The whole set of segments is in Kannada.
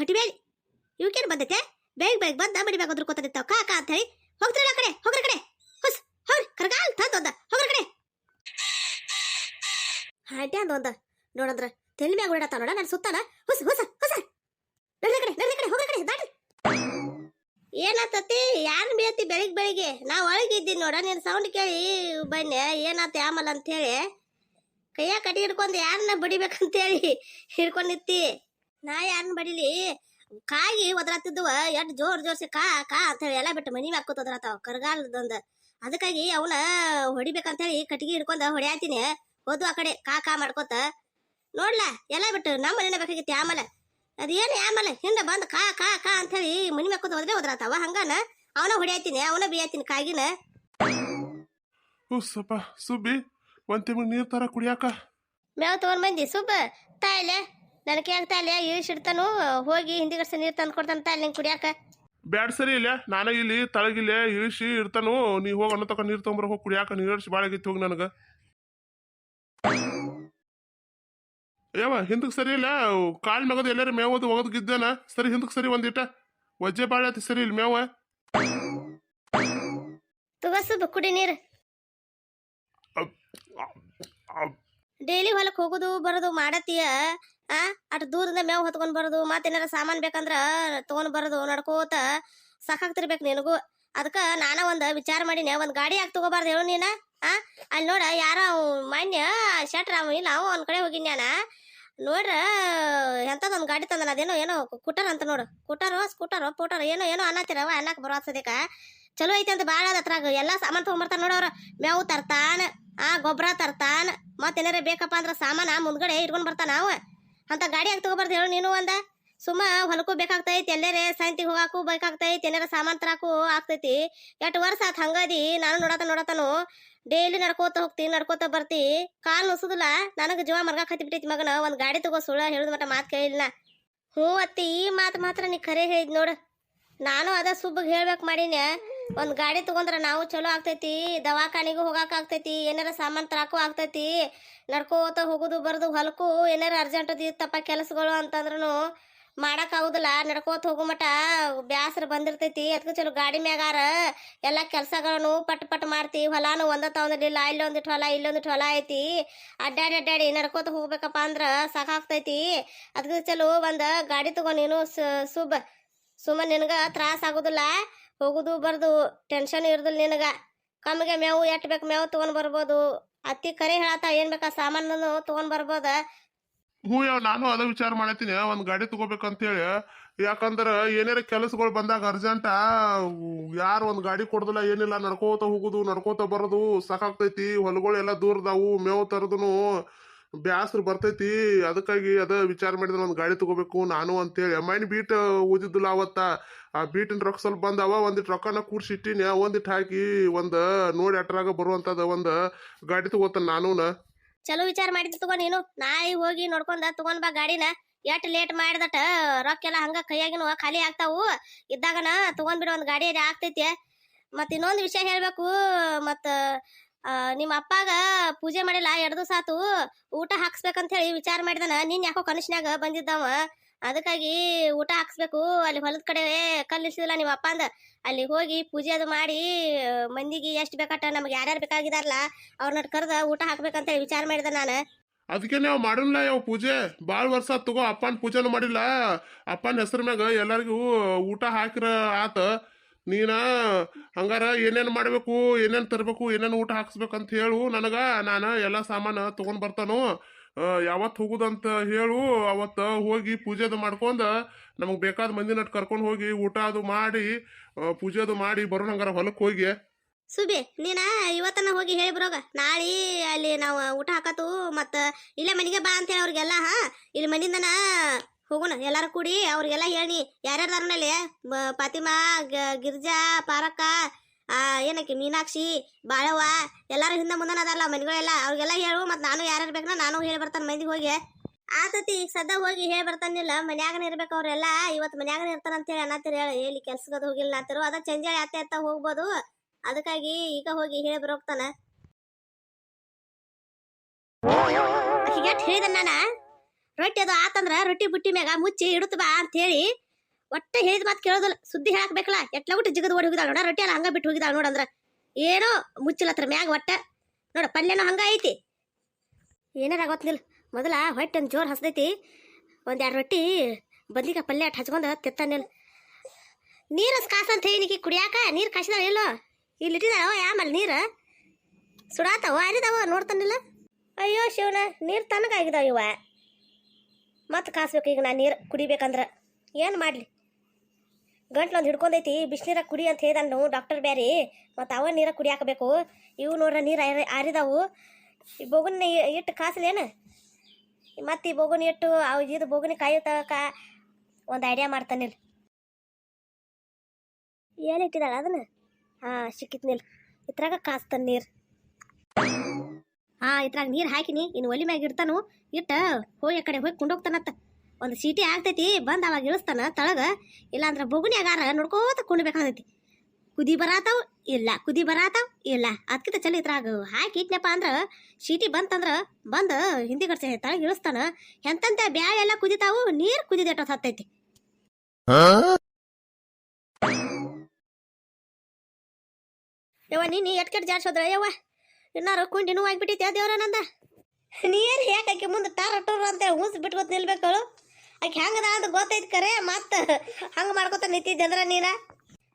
ಹೊಟಿಬೇಡಿ ಇವಕ್ಕೇನು ಬಂದೈತೆ? ಬೇಗ ಬೇಗ ಬಂದ ಮಡಿ ಬೇಗ ಅದ್ರ ಕೂತಿರ್ತಾವ ಕಾಕ ಅಂತ ಹೇಳಿ. ಹೋಗ್ತಾರ ಆ ಕಡೆ? ಹೋಗ್ರ ಕಡೆ. ಹೊಸ್, ಹೋಗ್ರಿ. ಕರಗಾಲ್ ತಂದೊಂದ ಹೋಗ್ರ ಕಡೆ. ಹಾಟ್ಯ ಅಂದ ಒಂದ. ನೋಡಂದ್ರ ತೆಲ್ ಮ್ಯಾಗ ಓಡಾಡತ ನೋಡ. ನಾನು ಸುತ್ತಾನ. ಹುಸ್, ಹುಸ ಹುಸ. ನಡ್ರಿ ಕಡೆ ನಡ್ರಿ ಕಡೆ. ಹೋಗ್ರ ಕಡೆ. ದಾಟ್ರಿ. ಏನಾತತಿ ಯಾರು ಬೀಳತಿ ಬೆಳಿಗ್ಗೆ? ಬೆಳಿಗ್ಗೆ ನಾ ಒಳಗಿದ್ದೀನಿ ನೋಡ. ನಿನ್ ಸೌಂಡ್ ಕೇಳಿ ಬನ್ನಿ. ಏನಾತ ಯಾಮಲ್ಲ ಅಂತ ಹೇಳಿ. ಕೈಯಾಗ ಕಟ್ಟಿ ಹಿಡ್ಕೊಂಡು ಯಾರನ್ನ ಬಡಿಬೇಕಂತೇಳಿ ಹೇಳಿ ನಿತ್ತಿ. ನಾ ಯಾರನ್ನ ಬಡಿಲಿ? ಕಾಗಿ ಒದರಾತಿದ್ವ ಎಷ್ಟು ಜೋರ್ ಜೋರ್ಸಿ ಕಾ ಕಾ ಅಂತ ಹೇಳಿ ಎಲ್ಲ ಬಿಟ್ಟು ಮನಿ ಹಾಕೋತ ಒದರಾತಾವ ಕರ್ಗಾಲದೊಂದ. ಅದಕ್ಕಾಗಿ ಅವನ ಹೊಡಿಬೇಕಂತ ಹೇಳಿ ಕಟ್ಟಿಗೆ ಹಿಡ್ಕೊಂಡ ಹೊಡ್ಯಾತೀನಿ. ಹೋದ್ವು ಆ ಕಡೆ ಕಾ ಕಾ ಮಾಡ್ಕೋತ. ನೋಡ್ಲಾ ಎಲ್ಲ ಬಿಟ್ಟು ನಮ್ಮ ಮನೇನ ಬೇಕಾಗಿತ್ತು ಆಮೇಲೆ ಅದೇನು ಆಮೇಲೆ ಹಿಂದೆ ಬಂದು ಕಾ ಕಾ ಕಾ ಅಂತ ಹೇಳಿ ಮನಿ ಮ್ಯಾಕೋತ ಹೋದ್ರೆ ಒದರಾತಾವ ಹಂಗಾನ ಅವನ ಹೊಡ್ಯಾತೀನಿ ಅವನ ಬಿಯಾತೀನಿ ಕಾಗಿನ. ಉಸ್ಸಪ್ಪ ಸುಬ್ಬಿ ಒಂದ್ ತಿಂಗಳು ನೀರ್ ತರ ಕುಡಿಯಾಕ? ಮೇವ್ ತಗೊಂಡ್ ಬಂದಿ ಸುಬ್ಬ ತಾಯಿಲೆ ನನಗೆ ಅಂತ ಅಲ್ಲಿ ಇಳಿಸಿಡ್ತಾನು ಹೋಗಿ ಹಿಂದಿಗಡ್ಸ ನೀರು ತಂದು ಕೊಡ್ತಾನಂತ ಅಲ್ಲಿ ನಿಂಗೆ ಕುಡಿಯಾಕ? ಬ್ಯಾಡ್ ಸರಿ ಇಲ್ಲ ನಾನ ಇಲ್ಲಿ ತಳಗಿಲ್ಲ ಇಳಿಸಿ ಇರ್ತಾನು ನೀ ಹೋಗಿ ಅನ್ನ ತಕ ನೀರು ತೊಗೊಂಬರ ಹೋಗಿ ಕುಡಿಯಾಕ ನೀರು ಇಳಿಸಿ ಭಾಳ ಗಿತ್ತು ಹೋಗಿ ನನಗೆ. ಯಾವ ಹಿಂದಕ್ಕೆ ಸರಿ ಇಲ್ಲ ಕಾಲ್ ಮಗದ ಎಲ್ಲರೂ ಮೇವದು ಹೋಗೋದು ಗಿದ್ದಾನ? ಸರಿ ಹಿಂದಕ್ಕೆ ಸರಿ ಒಂದಿಟ ವಜ್ಜೆ ಭಾಳ ಆತಿ ಸರಿ ಇಲ್ಲಿ ಮೇವ ತಗೋ ಸುಬ್ಬ ಕುಡಿ ನೀರು. ಡೈಲಿ ಹೊಲಕ್ಕೆ ಹೋಗೋದು ಬರೋದು ಮಾಡತ್ತೀಯ? ಆ, ಅಟ್ ದೂರದಿಂದ ಮೇವು ಹೊತ್ಕೊಂಡ್ ಬರೋದು ಮತ್ತೇನಾರ ಸಾಮಾನ್ ಬೇಕಂದ್ರ ತಗೊಂಡ್ ಬರೋದು, ನಡ್ಕೋತ ಸಾಕಾಗ್ತಿರ್ಬೇಕು ನಿನಗೂ. ಅದಕ್ಕ ನಾನ ಒಂದ್ ವಿಚಾರ ಮಾಡೀನಿ, ಒಂದ್ ಗಾಡಿ ಯಾಕೆ ತಗೋಬಾರ್ದು ಹೇಳು ನೀನ, ಆ? ಅಲ್ಲಿ ನೋಡ, ಯಾರ ಮಾನ್ಯ ಶೆಟ್ರ ಇಲ್ಲ ಅವ ಒಂದ್ ಕಡೆ ಹೋಗಿನ ನೋಡ್ರ ಎಂತದೊಂದ್ ಗಾಡಿ ತಂದನ, ಅದೇನೋ, ಏನೋ ಕುಟರ್ ಅಂತ ನೋಡು. ಕುಟರ್ ಸ್ಕೂಟರ್, ಪೋಟರ್, ಏನೋ ಏನೋ ಅನ್ನತ್ತಿರವ, ಅನ್ನಕ್ ಬರೋ ಚಲೋ ಐತಿ ಅಂತ ಭಾಳ ಅದ್ರಾಗ, ಎಲ್ಲಾ ಸಾಮಾನ್ ತಗೊಂಡ್ಬರ್ತಾರ ನೋಡವ್ರ ಮೇವು ತರ್ತಾನ, ಆ ಗೊಬ್ಬರ ತರ್ತಾನ ಮತ್ತೇನಾರ ಬೇಕಪ್ಪ ಅಂದ್ರ ಸಾಮಾನ ಮುಂದ್ಗಡೆ ಇಟ್ಕೊಂಡ್ ಬರ್ತಾನ ಅವ. ಅಂತ ಗಾಡಿ ಯಾಕೆ ತಗೋಬಾರ್ದು ಹೇಳು ನೀನು ಒಂದ ಸುಮ್ಮ ಹೊಲಕ್ಕೂ ಬೇಕಾಗ್ತೈತಿ, ಎಲ್ಲೇರೆ ಸಾಯಂತಿಗೆ ಹೋಗಾಕು ಬೇಕಾಗ್ತೈತಿ ಏನಾರ ಸಾಮಾನ್ ತರಾಕು ಆಗ್ತೈತಿ. ಎಷ್ಟು ವರ್ಷ ಆತ್ ಹಂಗದಿ, ನಾನು ನೋಡತ ನೋಡತನು, ಡೈಲಿ ನಡ್ಕೋತ ಹೋಗ್ತೀನಿ ನಡ್ಕೋತ ಬರ್ತಿ. ಕಾಲ್ ನುಸುದಿಲ್ಲ, ನನಗೆ ಜೀವ ಮರ್ಗಾಕ್ ಹತ್ತಿ ಬಿಟ್ಟೈತಿ ಮಗನ, ಒಂದ್ ಗಾಡಿ ತಗೋ ಸುಳ್ಳ ಹೇಳಿದ ಮಟ್ಟ ಮಾತು ಕೇಳಿಲ್ಲ. ಹ್ಞೂ ಅತ್ತಿ, ಈ ಮಾತು ಮಾತ್ರ ನೀ ಖರೆ ಹೇಳಿದ್ ನೋಡು. ನಾನು ಅದ ಸುಬ್ಬಗ್ ಹೇಳ್ಬೇಕು ಮಾಡೀನಿ ಒಂದ್ ಗಾಡಿ ತಗೊಂಡ್ರ ನಾವು ಚಲೋ ಆಗ್ತೈತಿ, ದವಾಖಾನಿಗೂ ಹೋಗಾಕ ಆಗ್ತೈತಿ, ಏನಾರ ಸಾಮಾನ್ ತರಾಕು ಆಗ್ತೈತಿ. ನಡ್ಕೋತ ಹೋಗುದು ಬರೋದು ಹೊಲಕ್ಕೂ ಏನಾರ ಅರ್ಜೆಂಟ್ ಇತ್ತಪ್ಪ ಕೆಲಸಗಳು ಅಂತಂದ್ರೂ ಮಾಡಕ್ ಆಗುದಿಲ್ಲ. ನಡ್ಕೋತ ಹೋಗೋ ಮಟ ಬ್ಯಾಸರ ಬಂದಿರ್ತೈತಿ. ಅದಕ್ಕೆ ಚಲೋ ಗಾಡಿ ಮ್ಯಾಗಾರ ಎಲ್ಲ ಕೆಲ್ಸಗಳನ್ನು ಪಟ್ ಪಟ್ ಮಾಡ್ತಿ. ಹೊಲಾನು ಒಂದ ತಗೊಂಡಿಲ್ಲ ಇಲ್ಲೊಂದು ಹೊಲ ಇಲ್ಲೊಂದಿಟ್ಟು ಹೊಲ ಐತಿ. ಅಡ್ಡಾಡಿ ಅಡ್ಡಾಡಿ ನಡ್ಕೋತ ಹೋಗ್ಬೇಕಪ್ಪ ಅಂದ್ರ ಸಾಕಾಗ್ತೈತಿ ಅದಕ್ಕೆ ಚಲೋ ಒಂದ್ ಗಾಡಿ ತಗೋ ನೀನು ಸುಬ್. ಸುಮ್ಮ ನಿನ್ಗ ತ್ರಾಸ ಆಗುದಿಲ್ಲ. ಹೋಗುದು ಬರ್ದು ಟೆನ್ಷನ್ ಇರುದಿಲ್ಲ ನಿನಗ. ಕಮ್ಮಿಗೆ ಮೇವು ಎಟ್ ಬೇಕು ಮೇವು ತಗೊಂಡ್ ಬರ್ಬೋದು. ಅತ್ತಿ ಕರೆ ಹೇಳತ್ತ ಏನ್ ಬೇಕಾ ಸಾಮಾನು ತಗೊಂಡ್ ಬರ್ಬೋದ? ಹ್ಞೂ ಯಾವ ನಾನು ಅದ ವಿಚಾರ ಮಾಡತ್ತೀನಿ. ಒಂದ್ ಗಾಡಿ ತಗೋಬೇಕಂತ ಹೇಳಿ ಯಾಕಂದ್ರ ಏನಾರ ಕೆಲಸಗಳು ಬಂದಾಗ ಅರ್ಜೆಂಟ ಯಾರು ಒಂದ್ ಗಾಡಿ ಕೊಡುದಿಲ್ಲ, ಏನಿಲ್ಲ, ನಡ್ಕೋತ ಹೋಗುದು, ನಡ್ಕೋತ ಬರೋದು, ಸಾಕಾಗ್ತೈತಿ. ಹೊಲಗಳೆಲ್ಲ ದೂರದಾವು, ಮೇವು ತರದನು. ಬ್ಯಾಸ್ರ ಬರ್ತೈತಿ. ಅದಕ್ಕಾಗಿ ಅದ ವಿಚಾರ ಮಾಡಿದ್ರೆ ಒಂದು ಗಾಡಿ ತಗೋಬೇಕು, ನಾನು ಅಂತೇಳಿ. ಮೈನ್ ಬೀಟ್ ಊದಿದ್ದಿಲ್ಲ ಅವತ್ತ? ಆ ಬೀಟಿನ ರೊಕ್ಕ ಸ್ವಲ್ಪ ಬಂದವ ಒಂದಿಟ್ಟು ರೊಕ್ಕನ ಕೂರ್ಸಿಟ್ಟಿನಿ ಒಂದಿಟ್ಟು ಹಾಕಿ ಒಂದು, ನೋಡಿ ಅಟ್ರಾಗ ಬರುವಂತದ ಒಂದು ಗಾಡಿ ತಗೋತಾನ ನಾನೂನ. ಚಲೋ ವಿಚಾರ ಮಾಡಿದ್ ತಗೋ ನೀನು. ನಾಯಿ ಹೋಗಿ ನೋಡ್ಕೊಂಡ ತಗೊಂಡ್ ಬಾ ಗಾಡಿನ. ಎಷ್ಟ್ ಲೇಟ್ ಮಾಡಿದಟ ರೊಕ್ಕ ಎಲ್ಲ ಹಂಗ ಕೈಯಾಗಿನ ಖಾಲಿ ಆಗ್ತಾವು. ಇದ್ದಾಗನ ತಗೊಂಡ್ಬಿಡು ಒಂದ್ ಗಾಡಿ ಆಗ್ತೈತಿ. ಮತ್ ಇನ್ನೊಂದ್ ವಿಷಯ ಹೇಳ್ಬೇಕು. ಮತ್ತ ನಿಮ್ಮ ಅಪ್ಪಾಗ ಪೂಜೆ ಮಾಡಿಲ್ಲ, ಎರಡು ದಿವಸ ಆತು, ಊಟ ಹಾಕ್ಸ್ಬೇಕಂತ ಹೇಳಿ ವಿಚಾರ ಮಾಡಿದನ, ನೀನ್ ಯಾಕೋ ಕನಸಿನಾಗ ಬಂದಿದ್ದವ? ಅದಕ್ಕಾಗಿ ಊಟ ಹಾಕ್ಸ್ಬೇಕು, ಅಲ್ಲಿ ಹೊಲದ ಕಡೆ ಕಲ್ಲಿಸಿದಿಲ್ಲ ನಿಮ್ಮ ಅಪ್ಪ ಅಂದ ಅಲ್ಲಿ ಹೋಗಿ ಪೂಜೆ ಅದು ಮಾಡಿ, ಮಂದಿಗೆ ಎಷ್ಟು ಬೇಕಟ್ಟ, ನಮ್ಗೆ ಯಾರ್ಯಾರು ಬೇಕಾಗಿದಾರಲ್ಲ ಅವ್ರನ್ನ ಕರೆದ ಊಟ ಹಾಕ್ಬೇಕಂತ ಹೇಳಿ ವಿಚಾರ ಮಾಡಿದೆ ನಾನು. ಅದಕ್ಕೆ ನಾವು ಮಾಡಿಲ್ಲ ಯಾವ ಪೂಜೆ? ಭಾಳ ವರ್ಷ ತಗೋ, ಅಪ್ಪನ ಪೂಜೆನೂ ಮಾಡಿಲ್ಲ. ಅಪ್ಪನ ಹೆಸರು ಮ್ಯಾಗ ಎಲ್ಲರಿಗೂ ಊಟ ಹಾಕಿರ ಆತ. ನೀನ ಹಂಗಾರ ಏನೇನು ಮಾಡಬೇಕು, ಏನೇನು ತರಬೇಕು, ಏನೇನು ಊಟ ಹಾಕ್ಸ್ಬೇಕಂತ ಹೇಳು. ನನಗೆ ನಾನು ಎಲ್ಲ ಸಾಮಾನು ತೊಗೊಂಡು ಬರ್ತಾನು. ಯಾವತ್ತು ಹೋಗುದಂತ ಹೇಳು. ಅವತ್ತು ಹೋಗಿ ಪೂಜೆ ಅದು ಮಾಡ್ಕೊಂಡ ನಮಗೆ ಬೇಕಾದ ಮಂದಿ ನಟ್ ಕರ್ಕೊಂಡು ಹೋಗಿ ಊಟ ಅದು ಮಾಡಿ ಪೂಜೆದು ಮಾಡಿ ಬರೋಣ ಹಂಗಾರ ಹೊಲಕ್ಕೆ ಹೋಗಿ. ಸುಬಿ, ನೀನ ಇವತ್ತನ ಹೋಗಿ ಹೇಳಿ ಬರೋಗ. ನಾಳೆ ಅಲ್ಲಿ ನಾವು ಊಟ ಹಾಕತು ಮತ್ತು ಇಲ್ಲೇ ಮನೆಗೆ ಬಾ ಅಂತೇಳಿ ಅವ್ರಿಗೆಲ್ಲ, ಹಾ? ಇಲ್ಲಿ ಮನಿಂದನ ಹೋಗೋಣ. ಎಲ್ಲಾರು ಕೂಡಿ ಅವ್ರಿಗೆಲ್ಲ ಹೇಳಿ. ಯಾರ್ಯಾರ ಫಾತಿಮಾ ಗಿರ್ಜಾ, ಪಾರಕ್ಕ, ಆ, ಏನಕ್ಕೆ ಮೀನಾಕ್ಷಿ, ಬಾಳವ್ವ, ಎಲ್ಲಾರು ಹಿಂದೆ ಮುಂದನ ಅದಾರಲ್ಲ ಮನೆಗಳೆಲ್ಲ. ಅವ್ರಿಗೆಲ್ಲ ಹೇಳು ಮತ್ತು ನಾನು ಯಾರ್ಯಾರು ಬೇಕನ ನಾನು ಹೇಳಿ ಬರ್ತಾನೆ ಮಂದಿಗೆ ಹೋಗಿ. ಆತತಿ ಈಗ ಸದ್ದ ಹೋಗಿ ಹೇಳಿ ಬರ್ತಾನಿಲ್ಲ. ಮನ್ಯಾಗನ ಇರ್ಬೇಕು ಅವರೆಲ್ಲ. ಇವತ್ತು ಮನ್ಯಾಗನ ಇರ್ತಾರ ಅಂತ ಹೇಳಿ ಅನ್ನತ್ತೀರಿ ಹೇಳಿ. ಎಲ್ಲಿ ಕೆಲ್ಸಕ್ಕೆ ಹೋಗಿಲ್ಲ ಅಂತಿರು ಅದ ಚಂಜಾಳಿ ಅತ್ತೆ ಅತ್ತ ಹೋಗ್ಬೋದು. ಅದಕ್ಕಾಗಿ ಈಗ ಹೋಗಿ ಹೇಳಿ ಬರೋಗ್ತಾನ ಹೇಳಿದ ನಾನ? ರೊಟ್ಟಿ ಅದು ಆತಂದ್ರ ರೊಟ್ಟಿ ಬುಟ್ಟಿ ಮ್ಯಾಗ ಮುಚ್ಚಿ ಇಡುತ್ತ ಬಾ ಅಂತ ಹೇಳಿ ಒಟ್ಟೆ ಹೇಳಿದ ಮಾತು ಕೇಳೋದಿಲ್ಲ. ಸುದ್ದಿ ಹಾಕ್ಬೇಕಲ್ಲ ಎಟ್ಲ ಬಿಟ್ಟು ಜಿಗದ ಓಡಿ ಹೋಗಿದಾಳ ನೋಡ. ರೊಟ್ಟಿ ಎಲ್ಲ ಹಂಗ ಬಿಟ್ಟು ಹೋಗಿದಾಳ ನೋಡಂದ್ರ ಏನೋ ಮುಚ್ಚಿಲತ್ರ ಮ್ಯಾಗ ಒಟ್ಟ. ನೋಡ ಪಲ್ಯನೂ ಹಂಗ ಐತಿ. ಏನಾರ ಗೊತ್ತಿಲ್ಲ ಮೊದಲ ಹೊಟ್ಟೆ ಒಂದು ಜೋರ್ ಹಸ್ದೈತಿ. ಒಂದ್ ಎರಡು ರೊಟ್ಟಿ ಬಂದಿಗ ಪಲ್ಯ ಅಟ್ ಹಚ್ಕೊಂಡ ತಿತ್ತಾನಿಲ್ಲ ನೀರು ಕಾಸ ಅಂತ ಹೇಳಿ ಕುಡಿಯಾಕ? ನೀರು ಕಾಸಿದಾವ ಇಲ್ಲೋ ಇಲ್ಲಿ ಇಟ್ಟಿದಾವ ಆಮೇಲೆ ನೀರು? ಸುಡಾತಾವ ಅರಿದಾವ ನೋಡ್ತಾನಿಲ್ಲ ಅಯ್ಯೋ ಶಿವನ ನೀರು ತನಗಾಗಿದಾವ ಇವ. ಮತ್ತೆ ಕಾಸ್ಬೇಕು ಈಗ ನಾನು ನೀರು ಕುಡಿಬೇಕಂದ್ರೆ. ಏನು ಮಾಡಲಿ? ಗಂಟ್ಲೊಂದು ಹಿಡ್ಕೊಂಡೈತಿ ಬಿಸಿನೀರಾಗ ಕುಡಿ ಅಂತ ಹೇಳ್ದನು ಡಾಕ್ಟರ್ ಬ್ಯಾರಿ. ಮತ್ತು ಅವ ನೀರ ಕುಡಿಯಾಕಬೇಕು. ಇವು ನೋಡ್ರೆ ನೀರು ಆರಿದಾವು. ಈ ಬೋಗುನ ಇಟ್ಟು ಕಾಸಲೇನು? ಮತ್ತು ಈ ಬೋಗುನ ಇಟ್ಟು ಅವು ಇದು ಬೋಗುನಿ ಕಾಯೋ ತಕ ಒಂದು ಐಡಿಯಾ ಮಾಡ್ತಾನಿಲ್ಲ ಏನು ಇಟ್ಟಿದಾಳ ಅದನ್ನು? ಹಾಂ, ಸಿಕ್ಕಿತ್ ನಿಲ್. ಇದ್ರಾಗ ಕಾಸ್ತಾನೆ ನೀರು. ಹಾಂ ಇದ್ರಾಗ ನೀರು ಹಾಕಿನಿ ಇನ್ನು ಒಲಿ ಮ್ಯಾಗ ಇರ್ತಾನು ಇಟ್ಟ ಹೋಗಿ ಆ ಕಡೆ ಹೋಗಿ ಕುಂಡೋಗ್ತಾನತ್ತ. ಒಂದು ಸೀಟಿ ಆಗ್ತೈತಿ ಬಂದು ಅವಾಗ ಇಳಿಸ್ತಾನ ತಳಗ. ಇಲ್ಲಾಂದ್ರೆ ಬೊಗುನ್ಯಾಗಾರ ನೋಡ್ಕೋತ ಕುಂಡ್ಬೇಕಾಗ್ತೈತಿ ಕುದಿ ಬರಾತಾವ್ ಇಲ್ಲ ಕುದಿ ಬರಾತಾವ್ ಇಲ್ಲ. ಅದಕ್ಕಿಂತ ಚಲೋ ಇದ್ರಾಗ ಹಾಕಿ ಇಟ್ನಪ್ಪ ಅಂದ್ರ ಸೀಟಿ ಬಂತಂದ್ರೆ ಬಂದು ಹಿಂದಿ ಗಡ್ಸೆ ತಳಗ ಇಳಿಸ್ತಾನ. ಎಂತಂತ ಬ್ಯಾಳೆ ಎಲ್ಲ ಕುದಿತಾವು ನೀರು ಕುದಿದೆಟ್ಟ ಹತ್ತೈತಿ ಯವ್ವ ನೀನು ಎಟ್ ಕೆಟ್ಟ ಜಾಡ್ಸೋದ್ರ ಯವ್ವ? ಇನ್ನಾರು ಕುಂಡಿನೂ ಆಗ್ಬಿಟ್ಟಿದ್ದೆ ದೇವ್ರ ನಂದ? ನೀರು ಯಾಕೆ ಆಕೆ ಮುಂದೆ ಟಾರ ಟೂರ್ ಅಂತೇಳಿ ಹೂಸ್ ಬಿಟ್ಕೊತ್ ನಿಲ್ಬೇಕಳು? ಆಕೆ ಹೆಂಗದ ಅಂತ ಗೊತ್ತೈತಿ ಕರೆ, ಮತ್ತೆ ಹಂಗೆ ಮಾಡ್ಕೊತ ನಿಂತಿದ್ದೆ ನೀನ?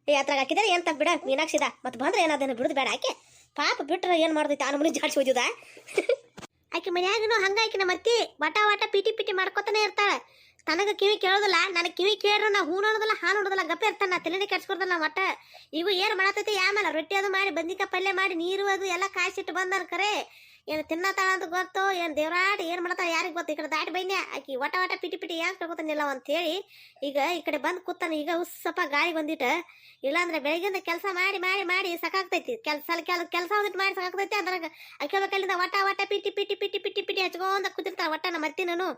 ಏ, ಅದ್ರಾಗ ಹಾಕಿದ್ರೆ ಏನ್ ತಪ್ಪ ಬಿಡ, ಮೀನಾಕ್ಷಿದ. ಮತ್ತೆ ಬಂದ್ರೆ ಏನಾದೇನು ಬಿಡುದು ಬೇಡ. ಆಕೆ ಪಾಪ ಬಿಟ್ರೆ ಏನು ಮಾಡ್ತೈತಿ ಆ ನಮ್ಮನೆ ಜಾಡ್ಸಿ ಹೋದ ಆಕೆ ಮನ್ಯಾಗನು ಹಂಗಾಕಿ ನಮ್ಮ ಅತ್ತಿ ವಟ ವಟ ಪಿಟಿ ಪಿಟಿ ಮಾಡ್ಕೊತಾನೆ ಇರ್ತಾಳೆ. ತನಗ ಕಿವಿ ಕೇಳೋದಿಲ್ಲ, ನನಗೆ ಕಿವಿ ಕೇಳ್ರ, ನಾ ಹೂ ನೋಡೋದಿಲ್ಲ, ಹಾ ನೋಡೋದಿಲ್ಲ, ಗಪ್ಪ ಇರ್ತಾನ, ನಾ ತಲೆನೇ ಕೆಡ್ಸ್ಕೊಡ್ದಲ್ಲ ಮಟ್ಟ. ಈಗ ಏನು ಮಾಡತೈತಿ ಆಮೇಲೆ ರೊಟ್ಟಿ ಅದು ಮಾಡಿ, ಬಂದಿಕ ಪಲ್ಯ ಮಾಡಿ, ನೀರು ಅದು ಎಲ್ಲ ಕಾಯಿಸಿಟ್ಟು ಬಂದಾರ ಕರೆ. ಏನು ತಿನ್ನತಾಳ ಅಂತ ಗೊತ್ತು, ಏನು ದೇವರಾಟ ಏನು ಮಾಡತಾಳ ಯಾರಿಗೆ ಗೊತ್ತು, ಈ ಕಡೆ ದಾಟಿ ಬೈನ್ಯ? ಆಕಿ ವಟ ವಟ ಪಿಟಿ ಪಿಟಿ ಯಾಕೆ ತಗೋತಾನಿಲ್ಲ ಅಂತ ಹೇಳಿ, ಈಗ ಈ ಕಡೆ ಬಂದು ಕೂತಾನೆ, ಈಗ ಉಸ್ಸಪ್ಪ ಗಾಳಿ ಬಂದಿಟ್ಟು. ಇಲ್ಲಾಂದ್ರೆ ಬೆಳಗ್ಗಿಂದ ಕೆಲಸ ಮಾಡಿ ಮಾಡಿ ಮಾಡಿ ಸಾಕಾಗ್ತೈತಿ. ಕೆಲಸ, ಕೆಲ, ಕೆಲಸ ಒಂದಿಟ್ಟು ಮಾಡಿ ಸಾಕಾಗ್ತೈತಿ, ಅದ್ರಾಗ ಅಕ್ಕಿಂದ ವಟ ವಟ ಪಿಟಿ ಪಿಟಿ ಪಿಟಿ ಪಿಟಿ ಪಿಟಿ ಹಚ್ಕೊಂಡ ಕೂತಿರ್ತಾಳ ಒಟ್ಟ ನಾ ಮರ್ತಿ ನಾನು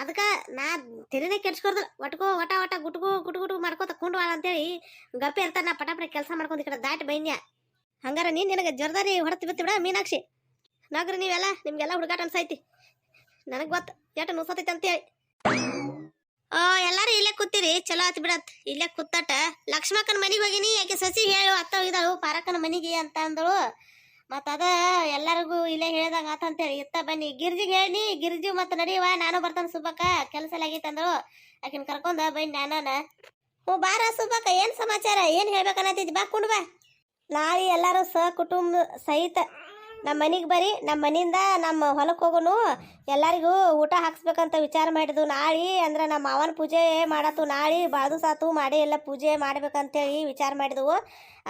ಅದಕ್ಕೆ ನಾ ತೆರಿನೇ ಕೆಡ್ಸ್ಕೊಡ್ದು, ಒಟ್ಕೋ ಒಟ ಒಟ ಗುಟ್ಗು ಗುಟ್ ಗುಟು ಮಾಡ್ಕೋತ ಕುಂಡ್ವಾಳ ಅಂತೇಳಿ ಗಪ್ಪೆ ಇರ್ತಾರ ನಾ ಪಟಾಪಟ ಪಟ ಕೆಲಸ ಮಾಡ್ಕೊಂಡು ಈ ಕಡೆ ದಾಟಿ ಬೈನ್ಯ. ಹಂಗಾರ ನೀನು ನಿನಗೆ ಜರ್ದಾರಿ ಹೊರತು ಬಿತ್ತು ಬಿಡ ಮೀನಾಕ್ಷಿ. ನಗ್ರಿ ನೀವೆಲ್ಲ, ನಿಮ್ಗೆಲ್ಲ ಹುಡುಗಾಟ ಅನ್ಸೈತಿ. ನನಗೆ ಗೊತ್ತು ಎಟ ನುಸತೈತಿ ಅಂತೇಳಿ. ಓ, ಎಲ್ಲಾರು ಇಲ್ಲೇ ಕೂತಿರಿ, ಚಲೋ ಆತ್ ಬಿಡತ್ ಇಲ್ಲೇ ಕೂತಟ ಲಕ್ಷ್ಮಕ್ಕನ ಮನೆಗೆ ಹೋಗಿನಿ, ಯಾಕೆ ಸಸಿ ಹೇಳು, ಅತ್ತ ಹೋಗಿದಾಳು ಪಾರಕ್ಕನ ಮನೆಗೆ ಅಂತ ಅಂದಳು. ಮತ್ತ ಅದ ಎಲ್ಲರಿಗೂ ಇಲ್ಲೇ ಹೇಳ್ದಾಗ ಆತ ಅಂತೇಳಿ ಇತ್ತ ಬನ್ನಿ, ಗಿರ್ಜಿಗೆ ಹೇಳಿ, ಗಿರ್ಜಿ ಮತ್ತ ನಡೀವ, ನಾನು ಬರ್ತಾನೆ ಸುಬ್ಬಕ್ಕ, ಕೆಲಸ ಆಗೈತಂದ್ರು ಆಕಿನ ಕರ್ಕೊಂಡ ಬನ್ನಿ ನಾನಾನ. ಹ್ಞೂ, ಬಾರ ಸುಬ್ಬಕ್ಕ, ಏನ್ ಸಮಾಚಾರ, ಏನ್ ಹೇಳ್ಬೇಕನ್ನತ್ತಿದ್ ಬಾ ಕುಂಡ್ ಬಾ. ನಾಳೆ ಎಲ್ಲರೂ ಸ ಕುಟುಂಬ ಸಹಿತ ನಮ್ಮ ಮನೆಗೆ ಬರ್ರಿ ನಮ್ಮ ಮನೆಯಿಂದ ನಮ್ಮ ಹೊಲಕ್ಕೆ ಹೋಗೋನು, ಎಲ್ಲರಿಗೂ ಊಟ ಹಾಕ್ಸ್ಬೇಕಂತ ವಿಚಾರ ಮಾಡಿದ್ವು. ನಾಳೆ ಅಂದ್ರೆ ನಮ್ಮ ಮಾವನ ಪೂಜೆ ಮಾಡತ್ತು ನಾಳೆ ಬಾದು ಸಾತು, ಮಾಡಿ ಎಲ್ಲ ಪೂಜೆ ಮಾಡ್ಬೇಕಂತೇಳಿ ವಿಚಾರ ಮಾಡಿದವು.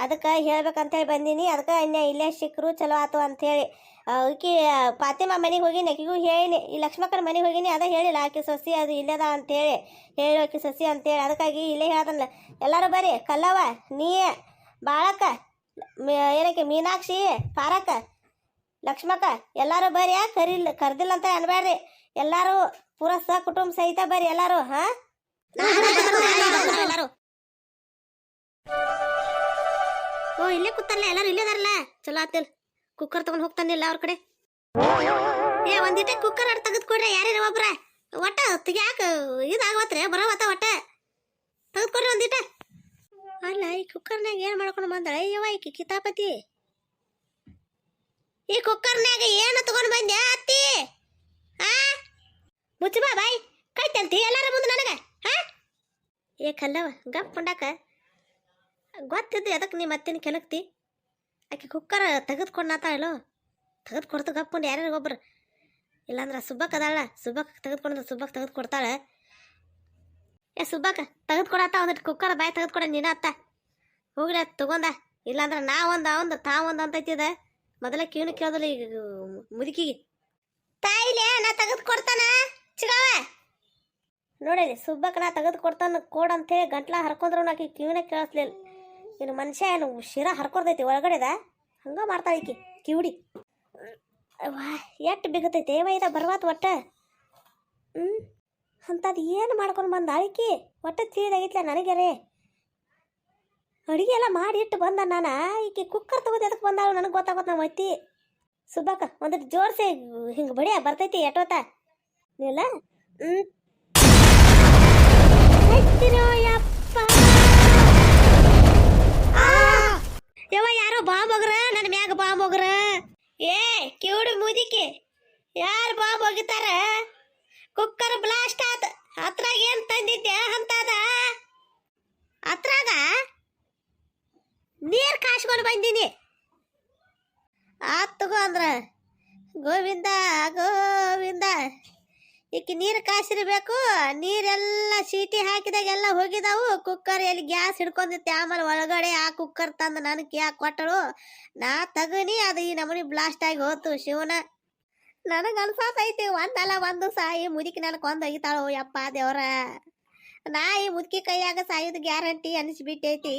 ಅದಕ್ಕೆ ಹೇಳ್ಬೇಕಂತೇಳಿ ಬಂದೀನಿ. ಅದಕ್ಕೆ ಇನ್ನ ಇಲ್ಲೇ ಸಿಕ್ಕರು ಚಲೋ ಆತು ಅಂಥೇಳಿ. ಆಕಿ ಪಾತಿಮ ಮನೆಗೆ ಹೋಗಿನಿ ಆಕಿಗೂ ಹೇಳಿನಿ. ಈ ಲಕ್ಷ್ಮಕ್ಕನ ಮನೆಗೆ ಹೋಗಿನಿ, ಅದ ಹೇಳಿಲ್ಲ, ಆಕೆ ಸೊಸಿ ಅದು ಇಲ್ಲದ ಅಂತೇಳಿ ಹೇಳಿ ಆಕಿ ಸೊಸಿ ಅಂತೇಳಿ ಅದಕ್ಕಾಗಿ ಇಲ್ಲೇ ಹೇಳ್ದಲ್ಲ ಎಲ್ಲರೂ ಬರ್ರಿ ಕಲ್ಲವ ನೀ ಬಾಳಕ್ಕ ಏನಕ್ಕೆ, ಮೀನಾಕ್ಷಿ, ಪಾರಕ್ಕ ಲಕ್ಷ್ಮಕ್ಕ, ಎಲ್ಲಾರು ಬರ್ರಿ ಕರಿಲ್ ಕರ್ದಿಲ್ಲ ಅಂತ ಅನ್ಬೇಡ್ರಿ ಎಲ್ಲಾರು ಪೂರ ಸ ಕುಟುಂಬ ಸಹಿತ ಬರ್ರಿ ಎಲ್ಲಾರು, ಹಾ? ಎಲ್ಲಾರು ಓ, ಇಲ್ಲೇ ಕೂತಾರಲ್ಲ ಎಲ್ಲಾರು ಇಲ್ಲೇ ಇದಾರಲ್ಲ ಚಲೋ ಆತಿಲ್ ಕುಕ್ಕರ್ ತಗೊಂಡ್ ಹೋಗ್ತಾನಿಲ್ಲ ಅವ್ರ ಕಡೆ. ಏ, ಒಂದಿಟ್ಟೆ ಕುಕ್ಕರ್ ಅಡ್ ತೆಗೆದು ಕೊಡ್ರಿ, ಯಾರಿರ ಒಬ್ರ? ಒಟ್ಟ ಯಾಕ ಇದಾಗವತ್ರಿ ಬರವತ್ತ ಒಟ್ಟ? ತೆಗೆದು ಕೊಡ್ರಿ ಒಂದಿಟ ಅಲ್ಲ, ಈ ಕುಕ್ಕರ್ನಾಗ ಏನ್ ಮಾಡ್ಕೊಂಡು ಬಂದ ಅಯ್ಯವ್ವ, ಈಕಿ ಕಿತಾಪತಿ. ಈ ಕುಕ್ಕರ್ನಾಗ ಏನು ತಗೊಂಡು ಬಂದೆ, ಅತ್ತಿ? ಹಾ ಮುಚ್ಚು ಬಾ, ಬಾಯ್. ಕೈತಂತಿ, ಎಲ್ಲರ ಮುಂದೆ ನನಗೆ ಹಾ ಏ ಕಲ್ಲವ ಗಪ್ ಕೊಂಡಾಕ. ಗೊತ್ತಿದ್ದು ಅದಕ್ಕೆ ನೀ ಮತ್ತೇನು ಕೆಲಕ್ತಿ ಆಕೆ ಕುಕ್ಕರ್ ತೆಗೆದುಕೊಂಡು ಇಲ್ಲೋ ತೆಗೆದು ಕೊಡ್ತು ಗಪ್ಪುಂಡು ಯಾರ್ಯಾರು ಒಬ್ಬರು ಇಲ್ಲಾಂದ್ರೆ ಸುಬ್ಬಕ್ಕ ಅದಾಳ. ಸುಬ್ಬಕ್ಕ ತೆಗೆದುಕೊಂಡು, ಸುಬ್ಬಕ್ ತೆಗೆದು ಕೊಡ್ತಾಳೆ ಏ ಸುಬ್ಬಕ್ಕ ತೆಗೆದು ಕೊಡತ್ತ ಒಂದಿಟ್ಟು ಕುಕ್ಕರ್ ಬಾಯಿ ತೆಗೆದುಕೊಡ, ನೀನು ಅತ್ತ. ಹೋಗ್ಲಿ ತಗೊಂಡ. ಇಲ್ಲಾಂದ್ರೆ ನಾ ಒಂದು ಅವಂದು ತಾ ಒಂದು ಅಂತೈತಿದ ಮೊದಲ ಕಿವನು ಕೇಳಿದ್ರೆ ಈಗ ಮುದುಕಿಗೆ. ತಾಯಿಲೆ ನಾ ತೆಗೆದು ಕೊಡ್ತಾನ. ಚಿಗವ ನೋಡಿ ಸುಬ್ಬಕ್ಕ ನಾ ತೆಗೆದು ಕೊಡ್ತಾನ ಕೋಡ್ ಅಂತೇಳಿ ಗಂಟ್ಲ ಹರ್ಕೊಂಡ್ರು ನಾಕಿ ಕಿವಿನ ಕೇಳಿಸ್ಲಿಲ್ಲ. ಇನ್ನು ಮನುಷ್ಯ ಏನು ಶಿರ ಹರ್ಕೊಡ್ತೈತಿ ಒಳಗಡೆದ? ಹಂಗ ಮಾಡ್ತಾಳ ಈಕಿ ಕಿವಿಡಿ. ವಾ ಎಷ್ಟು ಬಿಗತೈತಿ ಏವ ಇದ ಬರ್ವಾತ್ ಒಟ್ಟ. ಹ್ಞೂ ಅಂಥದ್ದು ಏನು ಮಾಡ್ಕೊಂಡು ಬಂದ ಆಳಿಕಿ ಒಟ್ಟ ತಿಳಿದಾಗಿತ್ಲ ನನಗ್ಯಾರೆ ಅಡಿಗೆ ಎಲ್ಲ ಮಾಡಿ ಇಟ್ಟು ಬಂದ ನಾನು. ಈಕೆ ಕುಕ್ಕರ್ ತಗೋದು ಅದಕ್ಕೆ ಬಂದಾಳು ನನಗೆ ಗೊತ್ತಾಗುತ್ತೆ ನಮ್ಮ ಅತ್ತಿ. ಸುಬ್ಬಕ್ಕ ಒಂದಿಟ್ಟು ಜೋಡಿಸಿ, ಹಿಂಗೆ ಬಡಿಯ, ಬರ್ತೈತಿ ಎಟೋತ. ಆ! ಯವ್ವ, ಯಾರೋ ಬಾಂಬ್ ಹೋಗ್ರ ನನ್ನ ಮ್ಯಾಗ ಬಾಂಬ್ ಹೋಗ್ರ ಏ, ಕಿವುಡು ಮುದಿಕೆ. ಯಾರು ಬಾಂಬ್ ಹೋಗಿತಾರ ಕುಕ್ಕರ್ ಬ್ಲಾಸ್ಟ್ ಆತ. ಅತ್ರಾಗ ಏನ್ ತಂದಿದ್ದೆ ಅಂತದ? ಅತ್ರಾಗ? ನೀರ್ ಕಾಸ್ಕೊಂಡು ಬಂದೀನಿ. ಆತ್ ತಗೋ ಅಂದ್ರ, ಗೋವಿಂದ ಗೋವಿಂದ, ಈಕಿ ನೀರು ಕಾಸಿರ್ಬೇಕು ನೀರೆಲ್ಲ ಸೀಟಿ ಹಾಕಿದಾಗೆಲ್ಲ ಹೋಗಿದಾವು ಕುಕ್ಕರ್ ಎಲ್ಲಿ ಗ್ಯಾಸ್ ಹಿಡ್ಕೊಂಡಿತ್ತೆ ಆಮೇಲೆ ಒಳಗಡೆ ಆ ಕುಕ್ಕರ್ ತಂದು ನನಗೆ ಯಾಕೆ ಕೊಟ್ಟಳು? ನಾ ತಗನಿ, ಅದು ಈ ನಮನಿ ಬ್ಲಾಸ್ಟ್ ಆಗಿ ಹೋತು ಶಿವನ. ನನಗೆ ಅನ್ಸಾತೈತಿ ಒಂದಲ್ಲ ಒಂದು ಸಾಯಿ ಮುದುಕಿ ನನಗೆ ಒಂದು ಒಗಿತಾಳು, ಯಪ್ಪ ದೇವ್ರ. ನಾ ಈ ಮುದುಕಿ ಕೈಯಾಗ ಸಾಯೋದು ಗ್ಯಾರಂಟಿ ಅನಿಸ್ಬಿಟ್ಟೈತಿ.